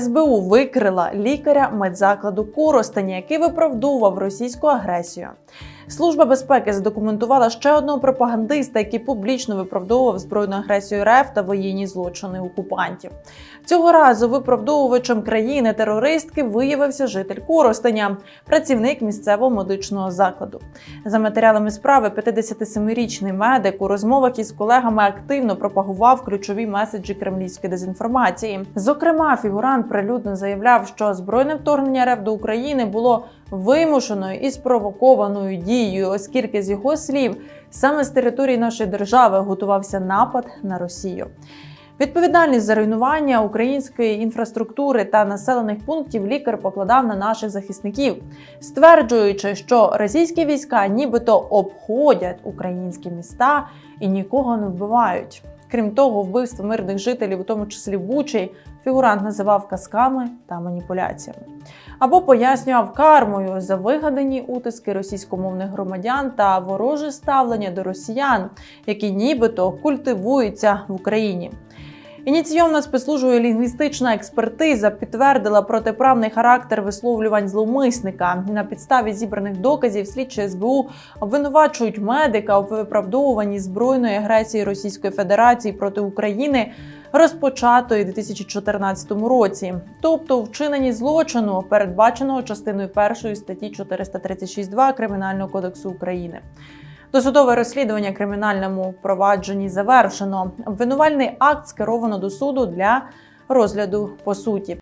СБУ викрила лікаря медзакладу Коростеня, який виправдовував російську агресію. Служба безпеки задокументувала ще одного пропагандиста, який публічно виправдовував збройну агресію РФ та воєнні злочини окупантів. Цього разу виправдовувачем країни терористки виявився житель Коростеня, працівник місцевого медичного закладу. За матеріалами справи, 57-річний медик у розмовах із колегами активно пропагував ключові меседжі кремлівської дезінформації. Зокрема, фігурант прилюдно заявляв, що збройне вторгнення РФ до України було вимушеною і спровокованою дією, оскільки з його слів саме з території нашої держави готувався напад на Росію. Відповідальність за руйнування української інфраструктури та населених пунктів лікар покладав на наших захисників, стверджуючи, що російські війська нібито обходять українські міста і нікого не вбивають. Крім того, вбивство мирних жителів, у тому числі Бучий, фігурант називав казками та маніпуляціями. Або пояснював кармою за вигадані утиски російськомовних громадян та вороже ставлення до росіян, які нібито культивуються в Україні. Ініційована спецслужбою лінгвістична експертиза підтвердила протиправний характер висловлювань зловмисника. На підставі зібраних доказів слідчі СБУ обвинувачують медика у виправдовуванні збройної агресії Російської Федерації проти України. Розпочатої у 2014 році, тобто у вчиненні злочину, передбаченого частиною 1 статті 436.2 Кримінального кодексу України. Досудове розслідування кримінальному провадженні завершено. Обвинувальний акт скеровано до суду для розгляду по суті.